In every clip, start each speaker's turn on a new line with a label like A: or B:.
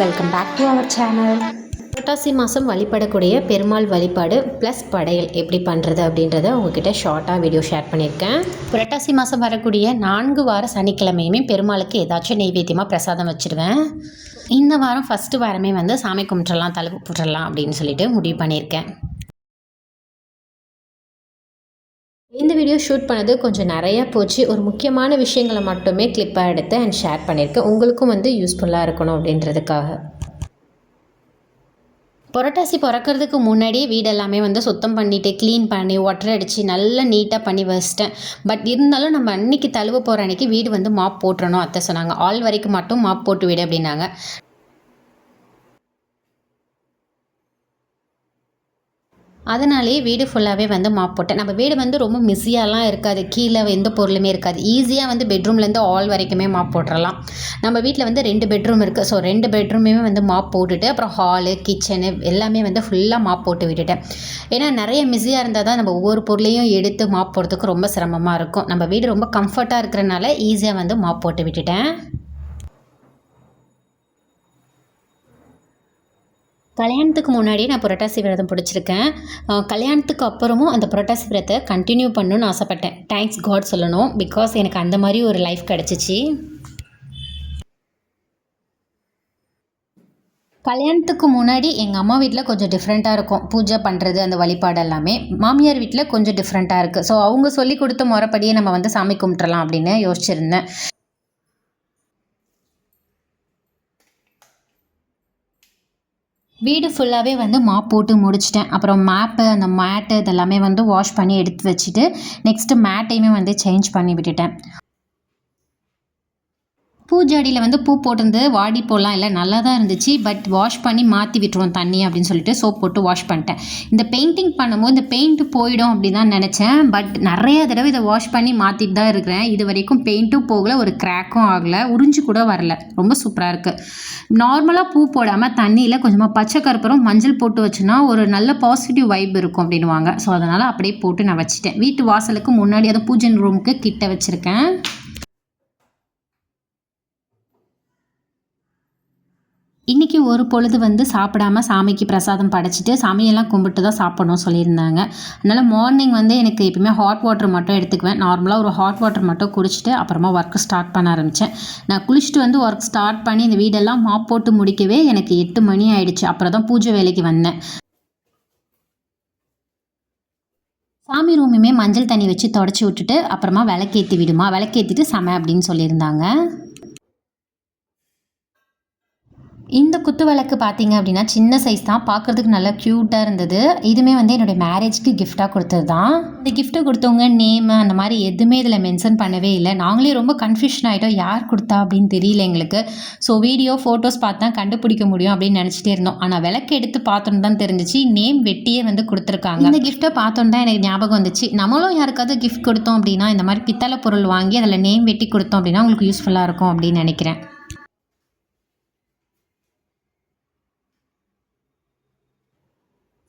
A: Welcome back to our channel Purattasi மாதம் வழிபடக்கூடிய பெருமாள் வழிபாடு ப்ளஸ் படையல் எப்படி பண்ணுறது அப்படின்றத உங்ககிட்ட ஷார்ட்டாக வீடியோ ஷேர் பண்ணியிருக்கேன். புரட்டாசி மாதம் வரக்கூடிய நான்கு வார சனிக்கிழமையுமே பெருமாளுக்கு ஏதாச்சும் நெய்வேத்தியமாக பிரசாதம் வச்சுருவேன். இந்த வாரம் ஃபஸ்ட்டு வாரமே வந்து சாமி கும்பிட்றலாம் தலைப்பு போட்டுடலாம் அப்படின்னு சொல்லிட்டு முடிவு பண்ணியிருக்கேன். இந்த வீடியோ ஷூட் பண்ணது கொஞ்சம் நிறையா போச்சு. ஒரு முக்கியமான விஷயங்களை மட்டுமே கிளிப்பாக எடுத்து அண்ட் ஷேர் பண்ணியிருக்கேன். உங்களுக்கும் வந்து யூஸ்ஃபுல்லாக இருக்கணும் அப்படின்றதுக்காக. புரட்டாசி பிறக்கிறதுக்கு முன்னாடியே வீடு எல்லாமே வந்து சுத்தம் பண்ணிவிட்டு க்ளீன் பண்ணி ஒட்டரை அடித்து நல்லா நீட்டாக பண்ணி வச்சிட்டேன். பட் இருந்தாலும் நம்ம அன்னைக்கு தழுவ போகிற அன்னைக்கு வீடு வந்து மாப் போட்டுறணும் அத்தை சொன்னாங்க. ஆள் வரைக்கும் மட்டும் மாப் போட்டு விடு அப்படின்னாங்க. அதனாலேயே வீடு ஃபுல்லாகவே வந்து மாப் போட்டேன். நம்ம வீடு வந்து ரொம்ப மிஸியாலாம் இருக்காது. கீழே எந்த பொருளுமே இருக்காது. ஈஸியாக வந்து பெட்ரூம்லேருந்து ஆல் வரைக்குமே மாப் போட்டுடலாம் நம்ம வீட்டில் வந்து ரெண்டு பெட்ரூம் இருக்குது ஸோ ரெண்டு பெட்ரூமே வந்து மாப் போட்டுட்டு அப்புறம் ஹாலு கிச்சனு எல்லாமே வந்து ஃபுல்லாக மாப் போட்டு விட்டுட்டேன். ஏன்னா நிறைய மிஸியாக இருந்தால் தான் நம்ம ஒவ்வொரு பொருளையும் எடுத்து மாப் போடுறதுக்கு ரொம்ப சிரமமாக இருக்கும். நம்ம வீடு ரொம்ப கம்ஃபர்ட்டாக இருக்கிறனால ஈஸியாக வந்து மாப் போட்டு விட்டுட்டேன். கல்யாணத்துக்கு முன்னாடியே நான் புரட்டாசி விரதம் பிடிச்சிருக்கேன். கல்யாணத்துக்கு அப்புறமும் அந்த புரட்டாசி விரதத்தை கண்டினியூ பண்ணணும்னு ஆசைப்பட்டேன். தேங்க்ஸ் காட் சொல்லணும். பிகாஸ் எனக்கு அந்த மாதிரி ஒரு லைஃப் கிடச்சிச்சு. கல்யாணத்துக்கு முன்னாடி எங்கள் அம்மா வீட்டில் கொஞ்சம் டிஃப்ரெண்ட்டாக இருக்கும். பூஜை பண்ணுறது அந்த வழிபாடு எல்லாமே. மாமியார் வீட்டில் கொஞ்சம் டிஃப்ரெண்ட்டாக இருக்குது ஸோ அவங்க சொல்லி கொடுத்த முறைப்படியே நம்ம வந்து சாமி கும்பிட்றலாம் அப்படின்னு யோசிச்சிருந்தேன். வீடு ஃபுல்லாகவே வந்து மாப் போட்டு முடிச்சிட்டேன். அப்புறம் மேப்பு அந்த மேட்டு இதெல்லாமே வந்து வாஷ் பண்ணி எடுத்து வச்சுட்டு நெக்ஸ்ட்டு மேட்டையுமே வந்து சேஞ்ச் பண்ணி விட்டுட்டேன். பூஜாடியில் வந்து பூ போட்டிருந்து வாடி போடலாம் இல்லை நல்லா தான் இருந்துச்சு. பட் வாஷ் பண்ணி மாற்றி விட்டுருவோம் தண்ணி அப்படின்னு சொல்லிட்டு சோப் போட்டு வாஷ் பண்ணிட்டேன். இந்த பெயிண்டிங் பண்ணும்போது இந்த பெயிண்ட் போயிடும் அப்படி தான் நினச்சேன். பட் நிறைய தடவை இதை வாஷ் பண்ணி மாற்றிட்டு தான் இருக்கிறேன். இது வரைக்கும் பெயிண்ட்டும் போகல ஒரு கிராக்கும் ஆகலை. உறிஞ்சு கூட வரல. ரொம்ப சூப்பராக இருக்குது நார்மலாக பூ போடாமல் தண்ணியில் கொஞ்சமாக பச்சை கருப்பரும் மஞ்சள் போட்டு வச்சோன்னா ஒரு நல்ல பாசிட்டிவ் வைப் இருக்கும் அப்படின்னுவாங்க. ஸோ அதனால் அப்படியே போட்டு நான் வச்சுட்டேன். வீட்டு வாசலுக்கு முன்னாடி அதை பூஜை ரூமுக்கு கிட்ட வச்சுருக்கேன். இன்றைக்கி ஒரு பொழுது வந்து சாப்பிடாம சாமிக்கு பிரசாதம் படைச்சிட்டு சாமியெல்லாம் கும்பிட்டு தான் சாப்பிடணும் சொல்லியிருந்தாங்க. அதனால் மார்னிங் வந்து எனக்கு எப்பயுமே ஹாட் வாட்டர் மட்டும் எடுத்துக்குவேன். நார்மலாக ஒரு ஹாட் வாட்டர் மட்டும் குடிச்சிட்டு அப்புறமா ஒர்க் ஸ்டார்ட் பண்ண ஆரம்பித்தேன் நான் குளிச்சுட்டு வந்து ஒர்க் ஸ்டார்ட் பண்ணி இந்த வீடெல்லாம் மாப் போட்டு முடிக்கவே எனக்கு எட்டு மணி ஆயிடுச்சு. அப்புறம் தான் பூஜை வேலைக்கு வந்தேன். சாமி ரூமுமே மஞ்சள் தண்ணி வச்சு தொடச்சி விட்டுட்டு அப்புறமா விளக்கேற்றி விடுமா? விளக்கேற்றிட்டு சமை அப்படின்னு சொல்லியிருந்தாங்க. இந்த குத்து விளக்கு பார்த்தீங்க அப்படின்னா சின்ன சைஸ் தான். பார்க்குறதுக்கு நல்லா க்யூட்டாக இருந்தது. இதுவுமே வந்து என்னுடைய மேரேஜ்க்கு கிஃப்டாக கொடுத்தது தான். இந்த கிஃப்ட்டை கொடுத்தவங்க நேமு அந்த மாதிரி எதுவுமே இதில் மென்ஷன் பண்ணவே இல்லை. நாங்களே ரொம்ப கன்ஃபியூஷன் ஆகிட்டோம் யார் கொடுத்தா அப்படின்னு தெரியல எங்களுக்கு. ஸோ வீடியோ ஃபோட்டோஸ் பார்த்து தான் கண்டுபிடிக்க முடியும் அப்படின்னு நினச்சிட்டே இருந்தோம். ஆனால் விளக்கு எடுத்து பார்த்தோன்னு தான் தெரிஞ்சிச்சு. நேம் வெட்டியே வந்து கொடுத்துருக்காங்க. இந்த கிஃப்ட்டை பார்த்தோன்னு தான் எனக்கு ஞாபகம் வந்துச்சு. நம்மளும் யாருக்காவது கிஃப்ட் கொடுத்தோம் அப்படின்னா இந்த மாதிரி பித்தளை பொருள் வாங்கி அதில் நேம் வெட்டி கொடுத்தோம் அப்படின்னா உங்களுக்கு யூஸ்ஃபுல்லாக இருக்கும் அப்படின்னு நினைக்கிறேன்.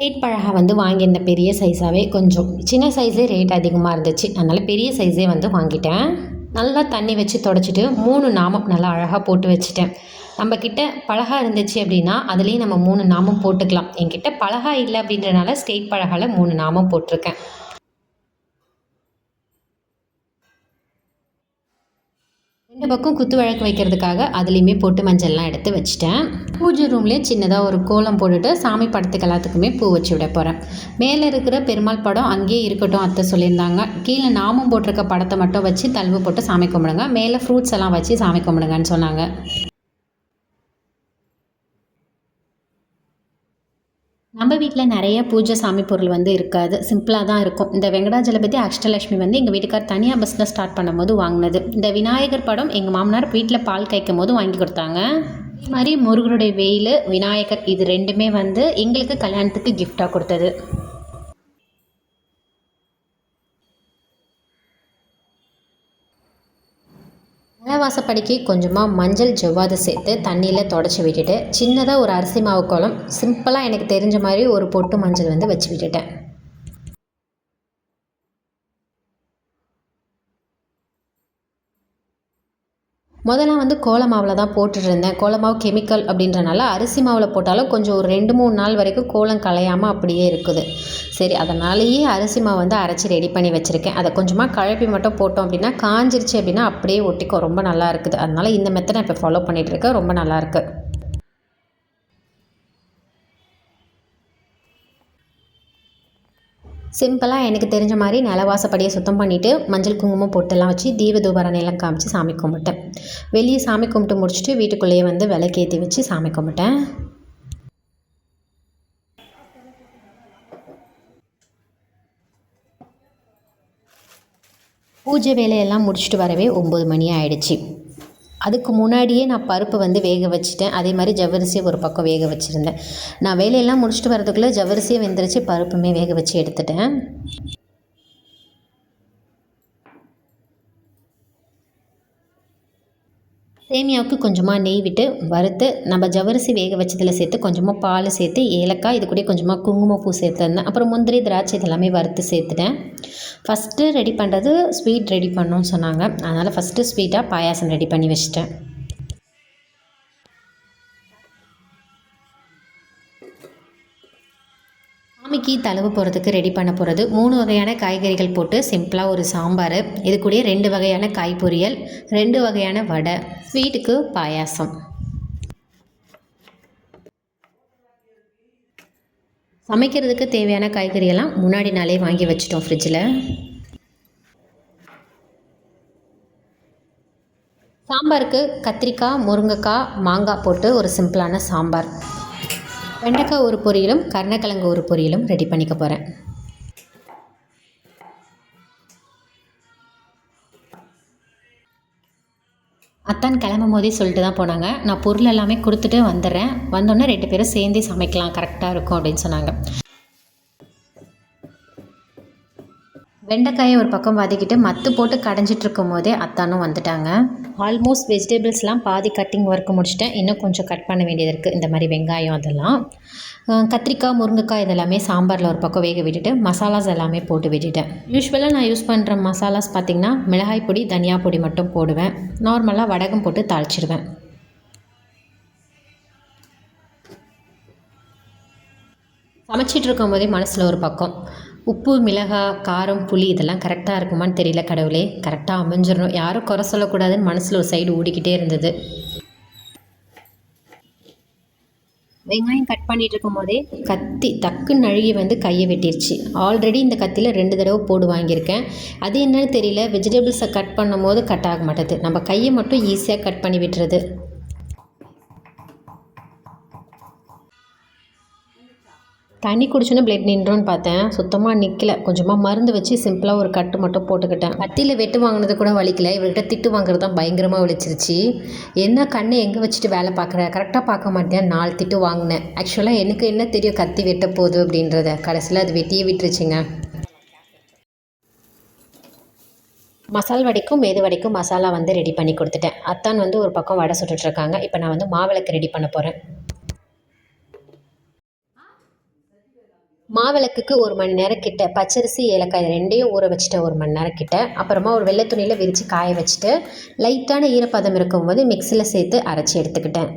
A: ரேட் பழகா வந்து வாங்கியிருந்த பெரிய சைஸாகவே கொஞ்சம் சின்ன சைஸே ரேட் அதிகமாக இருந்துச்சு. அதனால் பெரிய சைஸே வந்து வாங்கிட்டேன். நல்லா தண்ணி வச்சு தொடச்சிட்டு மூணு நாமம் நல்லா அழகாக போட்டு வச்சுட்டேன். நம்ம பழகா பலகா இருந்துச்சு அப்படின்னா அதுலேயும் நம்ம மூணு நாமம் போட்டுக்கலாம். என்கிட்ட பலகா இல்லை அப்படின்றனால ஸ்டேட் பழகாவில் மூணு நாமம் போட்டிருக்கேன். ரெண்டு பக்கம் குத்து வழக்கு வைக்கிறதுக்காக அதுலேயுமே போட்டு மஞ்சள்லாம் எடுத்து வச்சுட்டேன். பூஜை ரூம்லேயே சின்னதாக ஒரு கோலம் போட்டுட்டு சாமி படத்துக்கு எல்லாத்துக்குமே பூ வச்சு விட போகிறேன் மேலே இருக்கிற பெருமாள் படம் அங்கேயே இருக்கட்டும் அத்தை சொல்லியிருந்தாங்க. கீழே நாமும் போட்டிருக்க படத்தை மட்டும் வச்சு தழுவு போட்டு சாமி கும்பிடுங்க. மேலே ஃப்ரூட்ஸ் எல்லாம் வச்சு சாமி கும்பிடுங்கன்னு சொன்னாங்க. வீட்டில் நிறைய பூஜை சாமி பொருள் வந்து இருக்காது. சிம்பிளாக தான் இருக்கும். இந்த வெங்கடாஜலபதி அஷ்டலட்சுமி வந்து எங்கள் வீட்டுக்கார் தனியாக பிஸ்னஸ் ஸ்டார்ட் பண்ணும்போது வாங்கினது. இந்த விநாயகர் படம் எங்கள் மாமனார் வீட்டில் பால் காய்க்கும் போது வாங்கி கொடுத்தாங்க. இது மாதிரி முருகனுடைய வெயில் விநாயகர் இது ரெண்டுமே வந்து எங்களுக்கு கல்யாணத்துக்கு கிஃப்டாக கொடுத்தது. நிலவாசப்படிக்கு கொஞ்சமாக மஞ்சள் ஜவ்வாது சேர்த்து தண்ணியில் தொடச்சி விட்டுட்டு சின்னதாக ஒரு அரிசி மாவு கோலம் சிம்பிளாக எனக்கு தெரிஞ்ச மாதிரி ஒரு பொட்டு மஞ்சள் வந்து வச்சு விட்டுட்டேன். முதல்ல வந்து கோல மாவில் தான் போட்டுட்ருந்தேன் கோலமாவு கோல மாவு கெமிக்கல் அப்படின்றனால அரிசி மாவில் போட்டாலும் கொஞ்சம் ஒரு ரெண்டு மூணு நாள் வரைக்கும் கோலம் கலையாமல் அப்படியே இருக்குது. சரி அதனாலேயே அரிசி மாவு வந்து அரைச்சி ரெடி பண்ணி வச்சுருக்கேன். அதை கொஞ்சமாக கழப்பி மட்டும் போட்டோம் அப்படின்னா காஞ்சிருச்சு அப்படின்னா அப்படியே ஒட்டிக்கும். ரொம்ப நல்லா இருக்குது. அதனால் இந்த மெத்தடை நான் இப்போ ஃபாலோ பண்ணிகிட்டு இருக்கேன். ரொம்ப நல்லாயிருக்கு சிம்பிளாக எனக்கு தெரிஞ்ச மாதிரி நிலவாசப்படியை சுத்தம் பண்ணிவிட்டு மஞ்சள் குங்குமம் பொட்டெல்லாம் வச்சு தீப எல்லாம் காமிச்சு சாமி கும்பிட்டேன். வெளியே சாமி கும்பிட்டு முடிச்சுட்டு வீட்டுக்குள்ளேயே வந்து விளக்கேற்றி வச்சு சாமி கும்பிட்டேன். பூஜை வேலையெல்லாம் முடிச்சுட்டு வரவே ஒம்பது மணி ஆயிடுச்சு. அதுக்கு முன்னாடியே நான் பருப்பு வந்து வேக வச்சுட்டேன். அதே மாதிரி ஜவ்வரிசியை ஒரு பக்கம் வேக வச்சுருந்தேன். நான் வேலையெல்லாம் முடிச்சுட்டு வரதுக்குள்ளே ஜவ்வரிசியை வெந்துருச்சு பருப்புமே வேக வச்சு எடுத்துட்டேன். சேமியாவுக்கு கொஞ்சமாக நெய் விட்டு வறுத்து நம்ம ஜவரிசி வேக வச்சதில் சேர்த்து கொஞ்சமாக பால் சேர்த்து ஏலக்காய் இது கூட கொஞ்சமாக குங்குமப்பூ சேர்த்துருந்தேன். அப்புறம் முந்திரி திராட்சை இதெல்லாமே வறுத்து சேர்த்துட்டேன். ஃபஸ்ட்டு ரெடி பண்ணுறது ஸ்வீட் ரெடி பண்ணணும்னு சொன்னாங்க. அதனால் ஃபஸ்ட்டு ஸ்வீட்டாக பாயாசம் ரெடி பண்ணி வச்சிட்டேன். சாமிக்கு தழுவு போகிறதுக்கு ரெடி பண்ண போகிறது மூணு வகையான காய்கறிகள் போட்டு சிம்பிளாக ஒரு சாம்பார். இது கூட ரெண்டு வகையான காய் பொரியல் ரெண்டு வகையான வடை. ஸ்வீட்டுக்கு பாயாசம். சமைக்கிறதுக்கு தேவையான காய்கறியெல்லாம் முன்னாடி நாளே வாங்கி வச்சிட்டோம் ஃப்ரிட்ஜில் சாம்பாருக்கு கத்திரிக்காய் முருங்கைக்காய் மாங்காய் போட்டு ஒரு சிம்பிளான சாம்பார். வெண்டைக்காய் ஒரு பொரியலும் கருணக்கிழங்கு ஒரு பொரியலும் ரெடி பண்ணிக்க போகிறேன் அத்தான் கிளம்பும் போதே சொல்லிட்டு தான் போனாங்க. நான் பொருள் எல்லாமே கொடுத்துட்டு வந்துடுறேன். வந்தோடனே ரெண்டு பேரும் சேர்ந்தே சமைக்கலாம். கரெக்டாக இருக்கும் அப்படின்னு சொன்னாங்க. வெண்டைக்காயை ஒரு பக்கம் வதக்கிட்டு மத்து போட்டு கடைஞ்சிட்டு இருக்கும் போதே அத்தானும் வந்துட்டாங்க. ஆல்மோஸ்ட் வெஜிடபிள்ஸ்லாம் பாதி கட்டிங் ஒர்க் முடிச்சுட்டேன். இன்னும் கொஞ்சம் கட் பண்ண வேண்டியது இருக்குது இந்த மாதிரி வெங்காயம் அதெல்லாம். கத்திரிக்காய் முருங்கைக்காய் இதெல்லாமே சாம்பாரில் ஒரு பக்கம் வேக விட்டுட்டு மசாலாஸ் எல்லாமே போட்டு விட்டுட்டேன். யூஸ்வலாக நான் யூஸ் பண்ணுற மசாலாஸ் பார்த்திங்கன்னா மிளகாய் பொடி தனியா பொடி மட்டும் போடுவேன். நார்மலாக வடகம் போட்டு தாளிச்சிடுவேன் சமைச்சிட்டு இருக்கும்போதே மனசில் ஒரு பக்கம். உப்பு மிளகாய் காரம் புளி இதெல்லாம் கரெக்டாக இருக்குமான்னு தெரியல கடவுளே. கரெக்டாக அமைஞ்சிடணும் யாரும் குறை சொல்லக்கூடாதுன்னு மனசில் ஒரு சைடு ஓடிக்கிட்டே இருந்தது. வெங்காயம் கட் பண்ணிட்டு இருக்கும் போதே கத்தி டக்குன்னு நழுகி வந்து கையை வெட்டிருச்சு. ஆல்ரெடி இந்த கத்தியில் ரெண்டு தடவை போடு வாங்கியிருக்கேன். அது என்னன்னு தெரியல. வெஜிடபிள்ஸை கட் பண்ணும் போது கட் ஆக மாட்டேது. நம்ம கையை மட்டும் ஈஸியாக கட் பண்ணி விட்டுறது. தண்ணி குடிச்சோன்னே பிளட் நின்றோன்னு பார்த்தேன். சுத்தமாக நிற்கல கொஞ்சமாக மருந்து வச்சு சிம்பிளாக ஒரு கட்டு மட்டும் போட்டுக்கிட்டேன். கத்தியில் வெட்டு வாங்கினது கூட வலிக்கல. இவர்கிட்ட திட்டு வாங்குறது தான் பயங்கரமாக வலிச்சிருச்சு. என்ன கண்ணை எங்கே வச்சுட்டு வேலை பார்க்குற? கரெக்டாக பார்க்க மாட்டேன். நாலு திட்டு வாங்கினேன். ஆக்சுவலாக எனக்கு என்ன தெரியும் கத்தி வெட்ட போகுது அப்படின்றத? கடைசியில் அது வெட்டியே விட்டுருச்சுங்க. மசால் வடைக்கும் மேது வடைக்கும் மசாலா வந்து ரெடி பண்ணி கொடுத்துட்டேன். அத்தான் வந்து ஒரு பக்கம் வடை சுட்டுட்ருக்காங்க இப்போ நான் வந்து மாவிளக்கு ரெடி பண்ண போகிறேன் மாவிளக்குக்கு ஒரு மணி நேரம் கிட்ட பச்சரிசி ஏலக்காய் ரெண்டையும் ஊற வச்சுட்டேன் ஒரு மணி நேரம் கிட்ட அப்புறமா ஒரு வெள்ளை துணியில் விரித்து காய வச்சுட்டு லைட்டான ஈரப்பதம் இருக்கும்போது மிக்சியில் சேர்த்து அரைச்சி எடுத்துக்கிட்டேன்.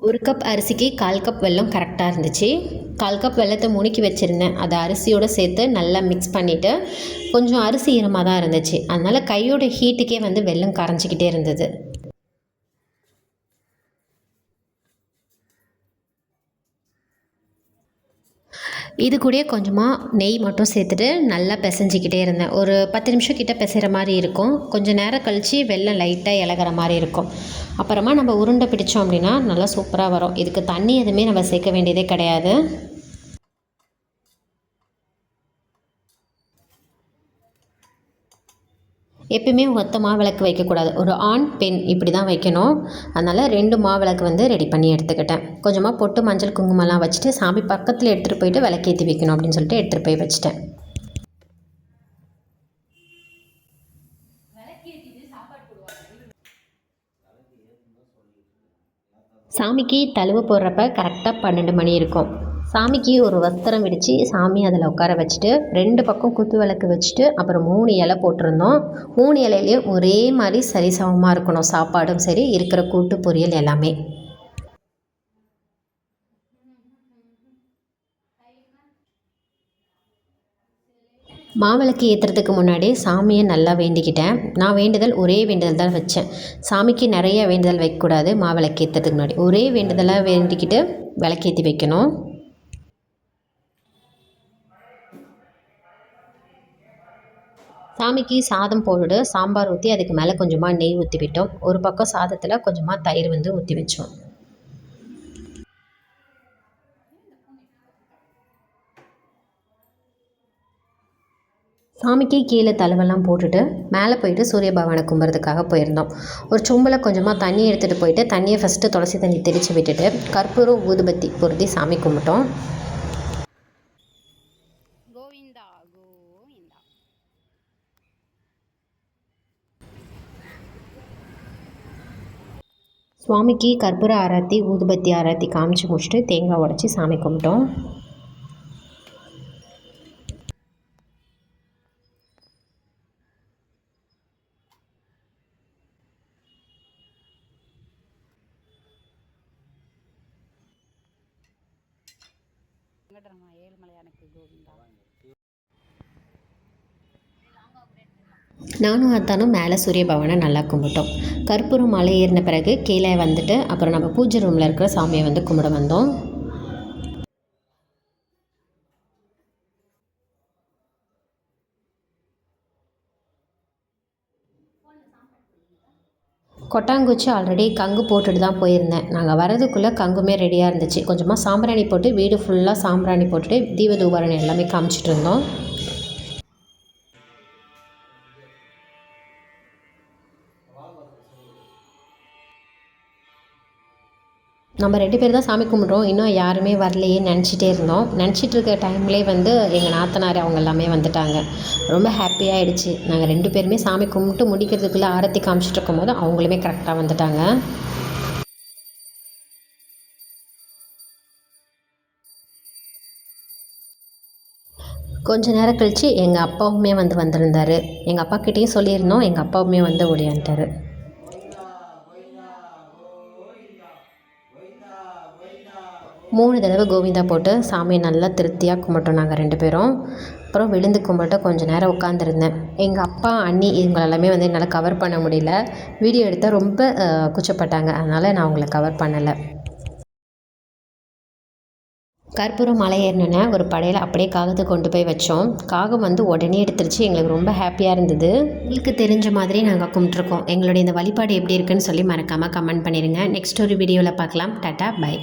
A: ஒரு கப் அரிசிக்கு கால் கப் வெல்லம் கரெக்டாக இருந்துச்சு. கால் கப் வெல்லத்தை முணுக்கி வச்சுருந்தேன். அதை அரிசியோடு சேர்த்து நல்லா மிக்ஸ் பண்ணிவிட்டு கொஞ்சம் அரிசி ஈரமாக தான் இருந்துச்சு. அதனால் கையோட ஹீட்டுக்கே வந்து வெல்லம் கரைஞ்சிக்கிட்டே இருந்தது. இது கூடயே கொஞ்சமாக நெய் மட்டும் சேர்த்துட்டு நல்லா பிசைஞ்சிக்கிட்டே இருந்தேன். ஒரு பத்து நிமிஷம் கிட்ட பிசைகிற மாதிரி இருக்கும். கொஞ்சம் நேரம் கழித்து வெள்ளம் லைட்டாக இலகிற மாதிரி இருக்கும். அப்புறமா நம்ம உருண்டை பிடிச்சோம் அப்படின்னா நல்லா சூப்பராக வரும். இதுக்கு தண்ணி எதுவுமே நம்ம சேர்க்க வேண்டியதே கிடையாது. எப்பயுமே ஒத்த மாவிளக்கு வைக்கக்கூடாது. ஒரு ஆண் பெண் இப்படி தான் வைக்கணும். அதனால் ரெண்டு மாவிளக்கு வந்து ரெடி பண்ணி எடுத்துக்கிட்டேன். கொஞ்சமாக பொட்டு மஞ்சள் குங்குமம்லாம் வச்சுட்டு சாமி பக்கத்தில் எடுத்துகிட்டு போயிட்டு விளக்கேற்றி வைக்கணும் அப்படின்னு சொல்லிட்டு எடுத்துகிட்டு போய் வச்சுட்டேன். சாமிக்கு தழுவு போடுறப்ப கரெக்டாக பன்னெண்டு மணி இருக்கும். சாமிக்கு ஒரு வஸ்திரம் விரித்து சாமி அதில் உட்கார வச்சுட்டு ரெண்டு பக்கம் குத்து விளக்கு வச்சுட்டு அப்புறம் மூணு இலை போட்டிருந்தோம். மூணு இலையிலையும் ஒரே மாதிரி சரிசமமாக இருக்கணும். சாப்பாடும் சரி இருக்கிற கூட்டு பொரியல் எல்லாமே. மாவிளக்கு ஏற்றுறதுக்கு முன்னாடி சாமியை நல்லா வேண்டிக்கிட்டேன். நான் வேண்டுதல் ஒரே வேண்டுதல் தான் வச்சேன். சாமிக்கு நிறைய வேண்டுதல் வைக்கக்கூடாது மாவிளக்கு ஏற்றுறதுக்கு முன்னாடி. ஒரே வேண்டுதலாக வேண்டிக்கிட்டு விளக்கேற்றி வைக்கணும். சாமிக்கு சாதம் போட்டுட்டு சாம்பார் ஊற்றி அதுக்கு மேலே கொஞ்சமாக நெய் ஊற்றி விட்டோம். ஒரு பக்கம் சாதத்தில் கொஞ்சமாக தயிர் வந்து ஊற்றி வச்சோம். சாமிக்கு கீழே தழுவெல்லாம் போட்டுட்டு மேலே போயிட்டு சூரிய பகவானை கும்புறதுக்காக போயிருந்தோம். ஒரு சொம்பில் கொஞ்சமாக தண்ணி எடுத்துகிட்டு போயிட்டு தண்ணியை ஃபஸ்ட்டு துளசி தண்ணி தெளித்து விட்டுட்டு கற்பூரம் ஊதுபத்தி பொருத்தி சாமி கும்பிட்டோம். சுவாமிக்கு கற்பூர ஆராத்தி ஊதுபத்தி ஆராத்தி காமிச்சு முடிச்சுட்டு தேங்காய் உடச்சி சாமி கும்பிட்டோம். நானும் அத்தானும் மேலே சூரிய பவனை நல்லா கும்பிட்டோம். கற்பூரம் மலை ஏறின பிறகு கீழே வந்துட்டு அப்புறம் நம்ம பூஜை ரூமில் இருக்கிற சாமியை வந்து கும்பிட வந்தோம். கொட்டாங்குச்சி ஆல்ரெடி கங்கு போட்டுட்டு தான் போயிருந்தேன். நாங்கள் வரதுக்குள்ளே கங்குமே ரெடியாக இருந்துச்சு. கொஞ்சமாக சாம்பிராணி போட்டு வீடு ஃபுல்லாக சாம்பிராணி போட்டுட்டு தீப தூபாரணி எல்லாமே காமிச்சிட்டு இருந்தோம். நம்ம ரெண்டு பேர் தான் சாமி கும்பிட்றோம். இன்னும் யாருமே வரலையே நினச்சிட்டே இருந்தோம். நினச்சிட்டு இருக்க டைம்லேயே வந்து எங்கள் நாத்தனார் அவங்க எல்லாமே வந்துட்டாங்க. ரொம்ப ஹாப்பியாகிடுச்சு நாங்கள் ரெண்டு பேருமே சாமி கும்பிட்டு முடிக்கிறதுக்குள்ளே ஆரத்தி காமிச்சிட்டு இருக்கும்போது அவங்களுமே கரெக்டாக வந்துட்டாங்க. கொஞ்ச நேரம் கழித்து எங்கள் அப்பாவுமே வந்து வந்திருந்தார். எங்கள் அப்பாக்கிட்டேயும் சொல்லியிருந்தோம். எங்கள் அப்பாவுமே வந்து ஓடியான்ட்டார் மூணு தடவை கோவிந்தா போட்டு சாமியை நல்லா திருப்தியாக கும்பிட்டோம் நாங்கள் ரெண்டு பேரும். அப்புறம் விழுந்து கும்பிட்டு கொஞ்சம் நேரம் உட்காந்துருந்தேன் எங்கள் அப்பா அண்ணி இவங்களெல்லாமே வந்து என்னால் கவர் பண்ண முடியல. வீடியோ எடுத்தால் ரொம்ப குச்சப்பட்டாங்க. அதனால் நான் அவங்கள கவர் பண்ணலை. கற்பூரம் மலை ஏறினோன்னே ஒரு படையில் அப்படியே காகத்தை கொண்டு போய் வச்சோம். காகம் வந்து உடனே எடுத்துருச்சு. எங்களுக்கு ரொம்ப ஹாப்பியாக இருந்தது. உங்களுக்கு தெரிஞ்ச மாதிரி நாங்கள் கும்பிட்ருக்கோம் எங்களுடைய இந்த வழிபாடு எப்படி இருக்குன்னு சொல்லி மறக்காமல் கமெண்ட் பண்ணிடுங்க நெக்ஸ்ட் ஒரு வீடியோவில் பார்க்கலாம். Tata bye